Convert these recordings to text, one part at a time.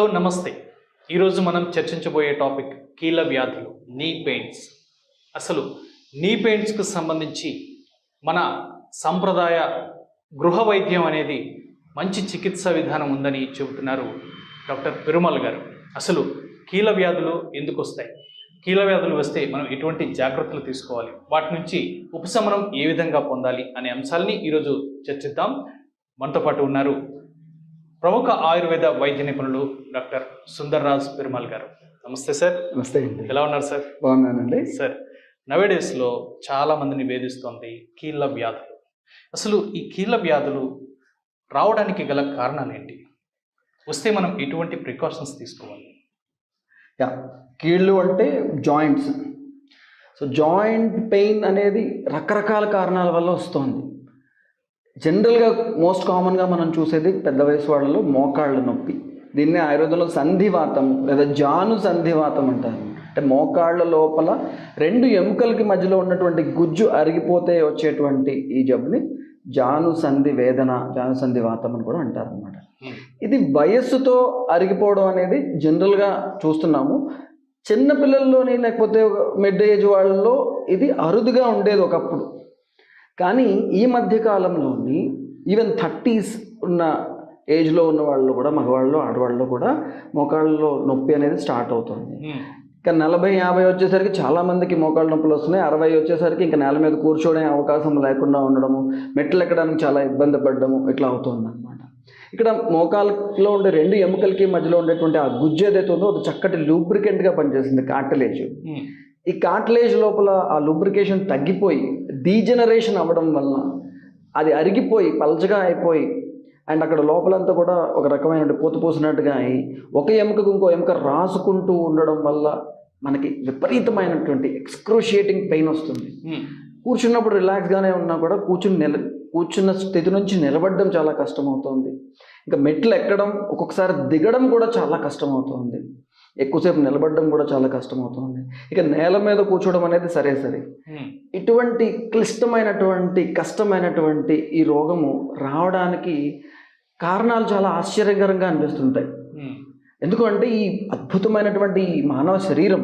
Hello నమస్తే. ఈరోజు మనం చర్చించబోయే టాపిక్ కీళ్ళ వ్యాధులు నీ పెయింట్స్ అసలు నీ పెయింట్స్కు సంబంధించి మన సంప్రదాయ గృహ వైద్యం అనేది మంచి చికిత్సా విధానం ఉందని చెబుతున్నారు డాక్టర్ పెరుమల్ గారు. అసలు కీళ్ళ వ్యాధులు ఎందుకు వస్తాయి? కీళ్ళ వ్యాధులు వస్తే మనం ఎటువంటి జాగ్రత్తలు తీసుకోవాలి? వాటి నుంచి ఉపశమనం ఏ విధంగా పొందాలి అనే అంశాలని ఈరోజు చర్చిద్దాం. మనతో పాటు ఉన్నారు ప్రముఖ ఆయుర్వేద వైద్య నిపుణులు డాక్టర్ సుందర్రాజ్ పెరుమాల్ గారు. నమస్తే సార్. నమస్తే అండి. ఎలా ఉన్నారు సార్? బాగున్నానండి. సార్ నవేడేస్లో చాలా మందిని వేధిస్తోంది కీళ్ళ వ్యాధులు. అసలు ఈ కీళ్ళ వ్యాధులు రావడానికి గల కారణాలు ఏంటి? వస్తే మనం ఎటువంటి ప్రికాషన్స్ తీసుకోవాలి? యా కీళ్ళు అంటే జాయింట్స్. సో జాయింట్ పెయిన్ అనేది రకరకాల కారణాల వల్ల వస్తుంది. జనరల్గా మోస్ట్ కామన్గా మనం చూసేది పెద్ద వయసు వాళ్ళలో మోకాళ్ళ నొప్పి. దీన్ని ఆయుర్వేదంలో సంధివాతం లేదా జాను సంధివాతం అంటారు. అంటే మోకాళ్ళ లోపల రెండు ఎముకలకి మధ్యలో ఉన్నటువంటి గుజ్జు అరిగిపోతే వచ్చేటువంటి ఈ జబ్బుని జాను సంధి వేదన జాను సంధి వాతం అని కూడా అంటారు అనమాట ఇది వయస్సుతో అరిగిపోవడం అనేది జనరల్గా చూస్తున్నాము. చిన్న పిల్లల్లోని లేకపోతే మిడ్ ఏజ్ వాళ్ళలో ఇది అరుదుగా ఉండేది ఒకప్పుడు. కానీ ఈ మధ్య కాలంలోని ఈవెన్ థర్టీస్ ఉన్న ఏజ్లో ఉన్న వాళ్ళు కూడా మగవాళ్ళు ఆడవాళ్ళు కూడా మోకాళ్ళలో నొప్పి అనేది స్టార్ట్ అవుతుంది. ఇంకా నలభై యాభై వచ్చేసరికి చాలా మందికి మోకాళ్ళ నొప్పులు వస్తున్నాయి. అరవై వచ్చేసరికి ఇంకా నేల మీద కూర్చోనే అవకాశం లేకుండా ఉండడము మెట్లు ఎక్కడానికి చాలా ఇబ్బంది పడడము ఇట్లా అవుతుంది అనమాట ఇక్కడ మోకాళ్ళలో ఉండే రెండు ఎముకలకి మధ్యలో ఉండేటువంటి ఆ గుజ్జు ఏదైతే ఉందో అది చక్కటి లూబ్రికెంట్గా పనిచేస్తుంది కార్టిలేజ్ ఈ కార్టిలేజ్ లోపల ఆ లూబ్రికేషన్ తగ్గిపోయి డీజనరేషన్ అవ్వడం వలన అది అరిగిపోయి పల్చగా అయిపోయి అండ్ అక్కడ లోపలంతా కూడా ఒక రకమైన పూత పూసినట్టుగా అయి ఒక ఎముకకు ఇంకో ఎముక రాసుకుంటూ ఉండడం వల్ల మనకి విపరీతమైనటువంటి ఎక్స్క్రూషియేటింగ్ పెయిన్ వస్తుంది. కూర్చున్నప్పుడు రిలాక్స్గానే ఉన్నా కూడా కూర్చుని నిల కూర్చున్న స్థితి నుంచి నిలబడడం చాలా కష్టమవుతుంది. ఇంకా మెట్లు ఎక్కడం ఒక్కొక్కసారి దిగడం కూడా చాలా కష్టమవుతుంది. ఎక్కువసేపు నిలబడడం కూడా చాలా కష్టమవుతుంది. ఇక నేల మీద కూర్చోవడం అనేది సరే సరే. ఇటువంటి క్లిష్టమైనటువంటి కష్టమైనటువంటి ఈ రోగము రావడానికి కారణాలు చాలా ఆశ్చర్యకరంగా అనిపిస్తుంటాయి. ఎందుకంటే ఈ అద్భుతమైనటువంటి మానవ శరీరం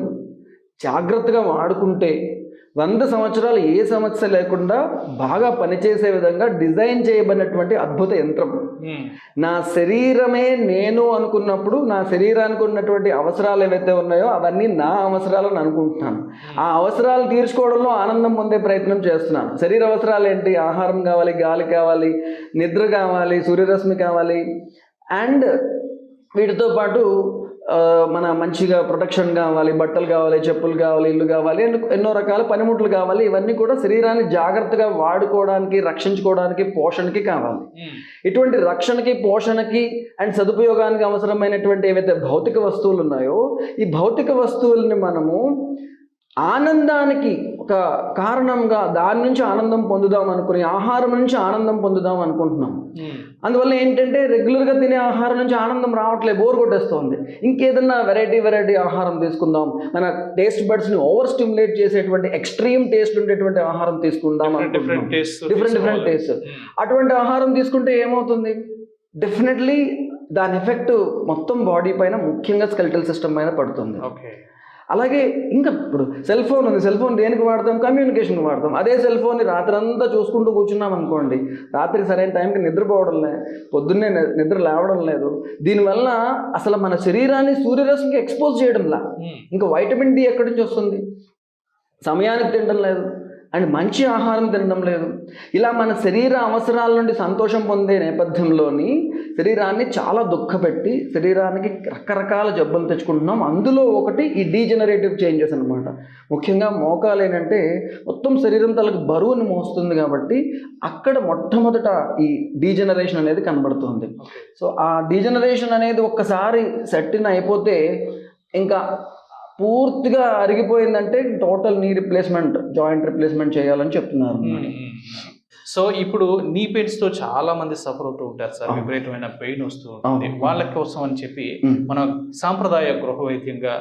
జాగ్రత్తగా వాడుకుంటే వంద సంవత్సరాలు ఏ సమస్య లేకుండా బాగా పనిచేసే విధంగా డిజైన్ చేయబడినటువంటి అద్భుత యంత్రం. నా శరీరమే నేను అనుకున్నప్పుడు నా శరీరానికి ఉన్నటువంటి అవసరాలు ఏవైతే ఉన్నాయో అవన్నీ నా అవసరాలను అనుకుంటున్నాను. ఆ అవసరాలు తీర్చుకోవడంలో ఆనందం పొందే ప్రయత్నం చేస్తున్నాను. శరీర అవసరాలు ఏంటి? ఆహారం కావాలి గాలి కావాలి నిద్ర కావాలి సూర్యరశ్మి కావాలి. అండ్ వీటితో పాటు మన మంచిగా ప్రొటెక్షన్ కావాలి బట్టలు కావాలి చెప్పులు కావాలి ఇల్లు కావాలి ఎన్నో- ఎన్నో రకాల పనిముట్లు కావాలి ఇవన్నీ కూడా శరీరాన్ని జాగ్రత్తగా వాడుకోవడానికి రక్షించుకోవడానికి పోషణకి కావాలి. ఇటువంటి రక్షణకి పోషణకి అండ్ సదుపయోగానికి అవసరమైనటువంటి ఏవైతే భౌతిక వస్తువులు ఉన్నాయో ఈ భౌతిక వస్తువుల్ని మనము ఆనందానికి ఒక కారణంగా దాని నుంచి ఆనందం పొందుదాం అనుకుని ఆహారం నుంచి ఆనందం పొందుదాం అనుకుంటున్నాం. అందువల్ల ఏంటంటే రెగ్యులర్గా తినే ఆహారం నుంచి ఆనందం రావట్లేదు బోర్ కొట్టేస్తుంది. ఇంకేదన్నా వెరైటీ వెరైటీ ఆహారం తీసుకుందాం. మన టేస్ట్ బడ్స్ని ఓవర్ స్టిమ్యులేట్ చేసేటువంటి ఎక్స్ట్రీమ్ టేస్ట్ ఉండేటువంటి ఆహారం తీసుకుందాం డిఫరెంట్ అనుకుంటున్నాం. టేస్ట్ డిఫరెంట్ డిఫరెంట్ టేస్ట్ అటువంటి ఆహారం తీసుకుంటే ఏమవుతుంది? డెఫినెట్లీ దాని ఎఫెక్ట్ మొత్తం బాడీ పైన ముఖ్యంగా స్కెల్టల్ సిస్టమ్ పైన పడుతుంది. ఓకే అలాగే ఇంకా ఇప్పుడు సెల్ ఫోన్ ఉంది. సెల్ ఫోన్ దేనికి వాడతాం? కమ్యూనికేషన్ వాడతాం. అదే సెల్ ఫోన్ని రాత్రంతా చూసుకుంటూ కూర్చున్నాం అనుకోండి రాత్రికి సరైన టైంకి నిద్రపోవడం లేదు పొద్దున్నే నిద్ర లేవడం లేదు. దీనివల్ల అసలు మన శరీరాన్ని సూర్యరశ్మికి ఎక్స్పోజ్ చేయడంలా. ఇంకా వైటమిన్ డి ఎక్కడి నుంచి వస్తుంది? సమయానికి తినడం లేదు. అండ్ మంచి ఆహారం తినడం లేదు. ఇలా మన శరీర అవసరాల నుండి సంతోషం పొందే నేపథ్యంలోని శరీరాన్ని చాలా దుఃఖపెట్టి శరీరానికి రకరకాల జబ్బులు తెచ్చుకుంటున్నాం. అందులో ఒకటి ఈ డీజనరేటివ్ చేంజెస్ అనమాట ముఖ్యంగా మోకాలు ఏంటంటే మొత్తం శరీరం తలకు బరువుని మోస్తుంది కాబట్టి అక్కడ మొట్టమొదట ఈ డీజనరేషన్ అనేది కనబడుతుంది. సో ఆ డీజనరేషన్ అనేది ఒక్కసారి సెట్టిన్ అయిపోతే ఇంకా పూర్తిగా అరిగిపోయిందంటే total knee replacement joint replacement చేయాలని చెప్తున్నారు. సో ఇప్పుడు నీ పెయిన్స్తో చాలా మంది సఫర్ అవుతూ ఉంటారు సార్. విపరీతమైన పెయిన్ వస్తూ ఉంటుంది. వాళ్ళ కోసం అని చెప్పి. మన సాంప్రదాయ గృహ వైద్యంగా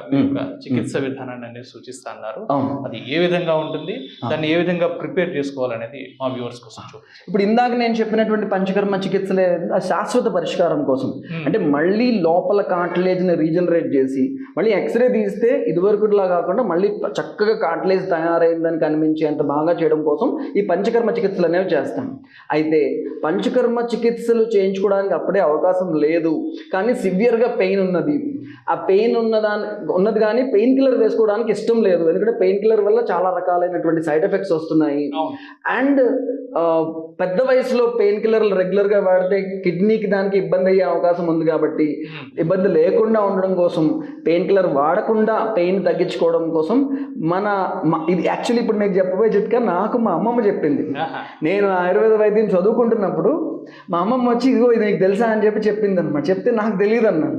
చికిత్స విధానాన్ని అనేది సూచిస్తా అన్నారు. అవును. అది ఏ విధంగా ఉంటుంది. దాన్ని ఏ విధంగా ప్రిపేర్ చేసుకోవాలనేది మా వ్యూవర్స్ కోసం ఇప్పుడు ఇందాక నేను చెప్పినటువంటి పంచకర్మ చికిత్సలే శాశ్వత పరిష్కారం కోసం. అంటే మళ్ళీ లోపల కార్టిలేజ్ని రీజనరేట్ చేసి మళ్ళీ ఎక్స్రే తీస్తే ఇదివరకులా కాకుండా మళ్ళీ చక్కగా కార్టిలేజ్ తయారైందని కనిపించేంత బాగా చేయడం కోసం ఈ పంచకర్మ చికిత్సలు అనేవి చేస్తాం. అయితే పంచకర్మ చికిత్సలు చేయించుకోవడానికి అప్పుడే అవకాశం లేదు. కానీ సివియర్గా పెయిన్ ఉన్నది. ఆ పెయిన్ ఉన్నదాని ఉన్నది కానీ పెయిన్ కిల్లర్ వేసుకోవడానికి ఇష్టం లేదు. ఎందుకంటే పెయిన్ కిల్లర్ వల్ల చాలా రకాలైనటువంటి సైడ్ ఎఫెక్ట్స్ వస్తున్నాయి. అండ్ పెద్ద వయసులో పెయిన్ కిల్లర్లు రెగ్యులర్గా వాడితే కిడ్నీకి దానికి ఇబ్బంది అయ్యే అవకాశం ఉంది కాబట్టి. ఇబ్బంది లేకుండా ఉండడం కోసం పెయిన్ కిల్లర్ వాడకుండా పెయిన్ తగ్గించుకోవడం కోసం మన ఇది యాక్చువల్లీ ఇప్పుడు మీకు చెప్పబోయే చిట్కా నాకు మా అమ్మమ్మ చెప్పింది. నేను ఆయుర్వేద వైద్యం చదువుకుంటున్నప్పుడు మా అమ్మమ్మ వచ్చి ఇదిగో ఇది నీకు తెలుసా? అని చెప్పి చెప్పింది అనమాట చెప్తే నాకు తెలియదు అన్నాను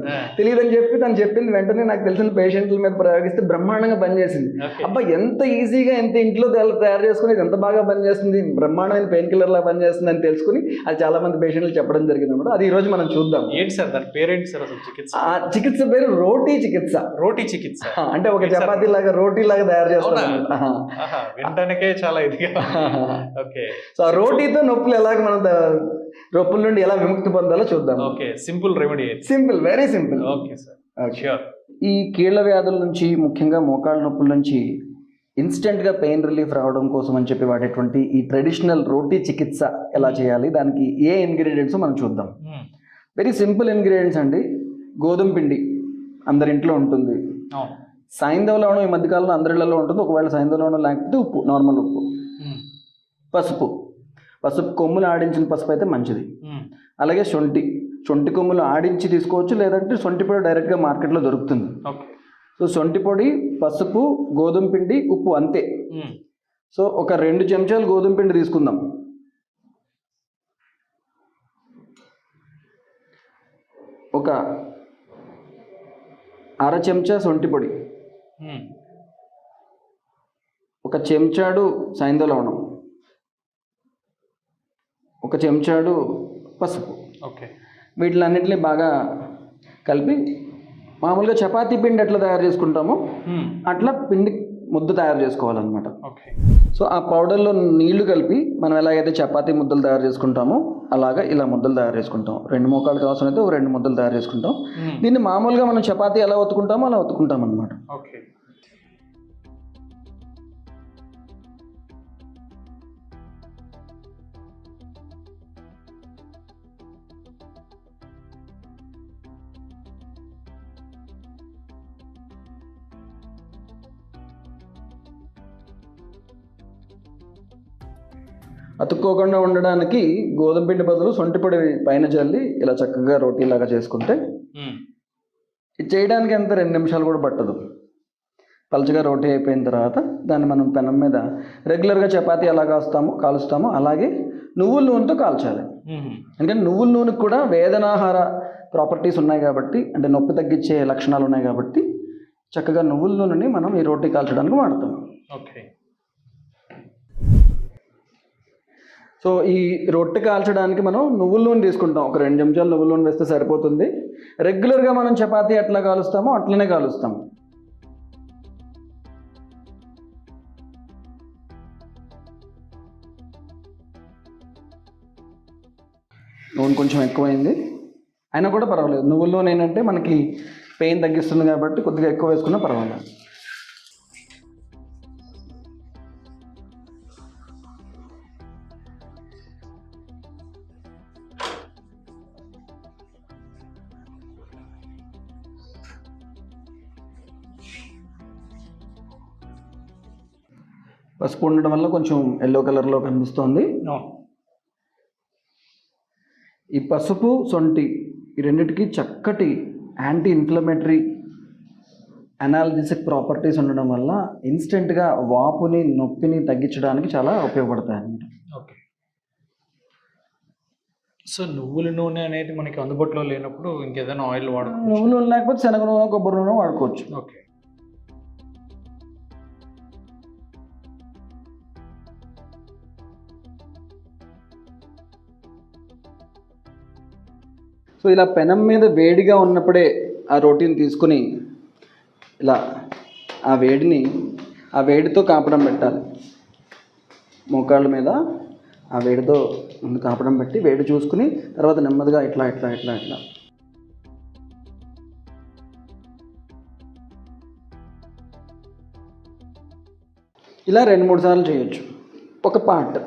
అని చెప్పి తను చెప్పింది వెంటనే నాకు తెలిసిన పేషెంట్ల మీద ప్రయోగిస్తే బ్రహ్మాండంగా పనిచేసింది. అబ్బా ఎంత ఈజీగా ఎంత ఇంట్లో తయారు చేసుకుని ఇది ఎంత బాగా పనిచేస్తుంది బ్రహ్మాండమైన పెయిన్ కిల్లర్ లా పనిచేస్తుంది అని తెలుసుకుని అది చాలా మంది పేషెంట్లు చెప్పడం జరిగింది అనమాట అది ఈ రోజు మనం చూద్దాం. ఏంటి సార్? దాని పేరేంటి సార్ అసలు చికిత్స? చికిత్స పేరు రోటీ చికిత్స. రోటీ చికిత్స. అంటే ఒక చపాతీ లాగా రోటీ లాగా తయారు చేస్తాం అవునా? అన్నమాట. ఆహా. ఆహా, వినడానికే చాలా ఇదిగా ఓకే. సో ఆ రోటీతో నొప్పులు ఎలాగ మనం నొప్పుల నుండి ఎలా విముక్తి పొందాలో చూద్దాం. Okay simple remedy. Simple very simple. Okay sir. ఈ కీళ్ళ వ్యాధుల నుంచి ముఖ్యంగా మోకాళ్ళ నొప్పుల నుంచి ఇన్స్టెంట్గా పెయిన్ రిలీఫ్ రావడం కోసం అని చెప్పి వాడేటువంటి ఈ ట్రెడిషనల్ రోటీ చికిత్స ఎలా చేయాలి? దానికి ఏ ఇంగ్రీడియంట్స్ మనం చూద్దాం. వెరీ సింపుల్ ఇంగ్రీడియంట్స్ అండి. గోధుమ పిండి అందరి ఇంట్లో ఉంటుంది. సైంధవ లవణం ఈ మధ్యకాలంలో అందరిళ్ళలో ఉంటుంది. ఒకవేళ లవణం లేకపోతే ఉప్పు నార్మల్ ఉప్పు. ఉమ్, పసుపు. పసుపు కొమ్ములు ఆడించిన పసుపు అయితే మంచిది. అలాగే శొంఠి శొంఠి కొమ్ములు ఆడించి తీసుకోవచ్చు లేదంటే శొంఠి పొడి డైరెక్ట్గా మార్కెట్లో దొరుకుతుంది. సో శొంఠి పొడి పసుపు గోధుమ పిండి ఉప్పు అంతే. సో ఒక రెండు చెంచాలు గోధుమ పిండి తీసుకుందాం. ఒక అర చెంచా శొంఠి పొడి. ఒక చెంచాడు సైంధవ లవణం. ఒక చెంచాడు పసుపు. ఓకే. వీటిలన్నింటినీ బాగా కలిపి మామూలుగా చపాతీ పిండి ఎట్లా తయారు చేసుకుంటామో అట్లా పిండి ముద్ద తయారు చేసుకోవాలన్నమాట. ఓకే. సో ఆ పౌడర్లో నీళ్ళు కలిపి మనం ఎలాగైతే చపాతీ ముద్దలు తయారు చేసుకుంటామో అలాగా ఇలా ముద్దలు తయారు చేసుకుంటాం. రెండు మోకాళ్ళకి అవసరం అయితే ఒక రెండు ముద్దలు తయారు చేసుకుంటాం. దీన్ని మామూలుగా మనం చపాతీ ఎలా ఒత్తుకుంటామో అలా ఒత్తుకుంటాం అనమాట ఓకే. అతుక్కోకుండా ఉండడానికి గోధుమ పిండి బదులు సొంటి పొడి పైన చల్లి ఇలా చక్కగా రోటీలాగా చేసుకుంటే ఉమ్, ఇది చేయడానికి ఎంత రెండు నిమిషాలు కూడా పట్టదు. పలచగా రోటీ అయిపోయిన తర్వాత దాన్ని మనం పెనం మీద రెగ్యులర్గా చపాతీ ఎలా కాస్తామో కాలుస్తామో అలాగే నువ్వుల నూనెతో కాల్చాలి. ఎందుకంటే నువ్వుల నూనెకి కూడా వేదనాహార ప్రాపర్టీస్ ఉన్నాయి కాబట్టి అంటే నొప్పి తగ్గించే లక్షణాలు ఉన్నాయి కాబట్టి చక్కగా నువ్వుల నూనెని మనం ఈ రోటీ కాల్చడానికి వాడతాం. ఓకే. సో ఈ రొట్టె కాల్చడానికి మనం నువ్వుల నూనె తీసుకుంటాం. ఒక రెండు చెంచాలు నువ్వుల నూనె వేస్తే సరిపోతుంది. రెగ్యులర్గా మనం చపాతీ ఎట్లా కాలుస్తామో అట్లనే కాలుస్తాం. నూనె కొంచెం ఎక్కువైంది. అయినా కూడా పర్వాలేదు. నువ్వుల నూనె ఏంటంటే మనకి పెయిన్ తగ్గిస్తుంది కాబట్టి కొద్దిగా ఎక్కువ వేసుకున్నా పర్వాలేదు. పసుపు ఉండడం వల్ల కొంచెం ఎల్లో కలర్లో కనిపిస్తోంది. ఈ పసుపు సొంటి ఈ రెండిటికి చక్కటి యాంటీ ఇన్ఫ్లమేటరీ అనాలజిసిక్ ప్రాపర్టీస్ ఉండడం వల్ల ఇన్స్టెంట్గా వాపుని నొప్పిని తగ్గించడానికి చాలా ఉపయోగపడతాయి అన్నమాట. ఓకే. సో నువ్వుల నూనె అనేది మనకి అందుబాటులో లేనప్పుడు ఇంకేదైనా ఆయిల్ వాడుకోవచ్చు. నువ్వుల నూనె లేకపోతే శనగ నూనె కొబ్బరి నూనె వాడుకోవచ్చు. ఓకే. సో ఇలా పెనం మీద వేడిగా ఉన్నప్పుడే ఆ రోటీని తీసుకుని ఇలా ఆ వేడిని ఆ వేడితో కాపడం పెట్టాలి. మోకాళ్ళ మీద ఆ వేడితో ముందు కాపడం పెట్టి వేడి చూసుకుని తర్వాత నెమ్మదిగా ఇట్లా ఇట్లా ఇట్లా ఇట్లా. ఇలా రెండు మూడు సార్లు చేయొచ్చు. ఒక పార్ట్.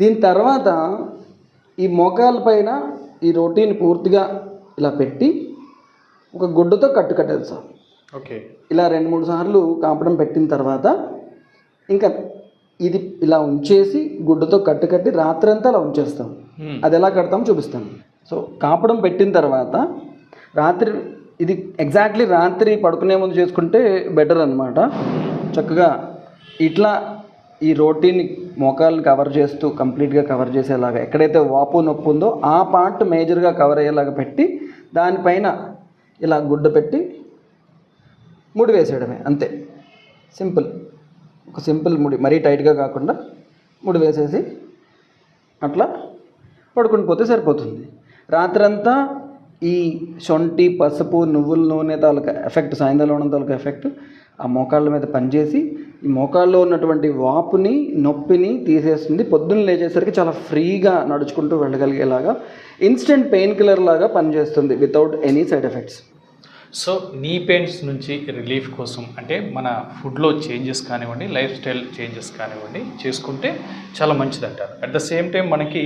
దీని తర్వాత ఈ మోకాల పైన ఈ రోటీని పూర్తిగా ఇలా పెట్టి ఒక గుడ్డతో కట్టు కట్టేది సార్. ఓకే. ఇలా రెండు మూడు సార్లు కాపడం పెట్టిన తర్వాత ఇంకా ఇది ఇలా ఉంచేసి గుడ్డతో కట్టు కట్టి రాత్రంతా అలా ఉంచేస్తాం. అది ఎలా కడతాం చూపిస్తాను. సో కాపడం పెట్టిన తర్వాత రాత్రి ఇది ఎగ్జాక్ట్లీ రాత్రి పడుకునే ముందు చేసుకుంటే బెటర్ అనమాట చక్కగా ఇట్లా ఈ రోటీని మోకాలను కవర్ చేస్తూ కంప్లీట్గా కవర్ చేసేలాగా ఎక్కడైతే వాపు నొప్పి ఉందో ఆ పార్ట్ మేజర్గా కవర్ అయ్యేలాగా పెట్టి దానిపైన ఇలా గుడ్డ పెట్టి ముడి వేసేయడమే అంతే. సింపుల్ ఒక సింపుల్ ముడి మరీ టైట్గా కాకుండా ముడి వేసేసి అట్లా పడుకుని పోతే సరిపోతుంది. రాత్రంతా ఈ శొంఠి పసుపు నువ్వుల నూనె తాలూకా ఎఫెక్ట్ సాయంత్రం తాలూకా ఎఫెక్ట్ ఆ మోకాళ్ళ మీద పనిచేసి ఈ మోకాళ్ళలో ఉన్నటువంటి వాపుని నొప్పిని తీసేస్తుంది. పొద్దున్న లేచేసరికి చాలా ఫ్రీగా నడుచుకుంటూ వెళ్ళగలిగేలాగా ఇన్స్టెంట్ పెయిన్ కిల్లర్ లాగా పనిచేస్తుంది without any side effects. So knee pains నుంచి రిలీఫ్ కోసం అంటే మన ఫుడ్లో చేంజెస్ కానివ్వండి లైఫ్ స్టైల్ చేంజెస్ కానివ్వండి చేసుకుంటే చాలా మంచిది అంటారు అట్ ద సేమ్ టైం మనకి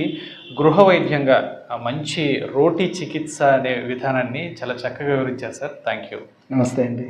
గృహ వైద్యంగా మంచి రోటీ చికిత్స అనే విధానాన్ని చాలా చక్కగా వివరించారు సార్. థ్యాంక్ యూ నమస్తే అండి.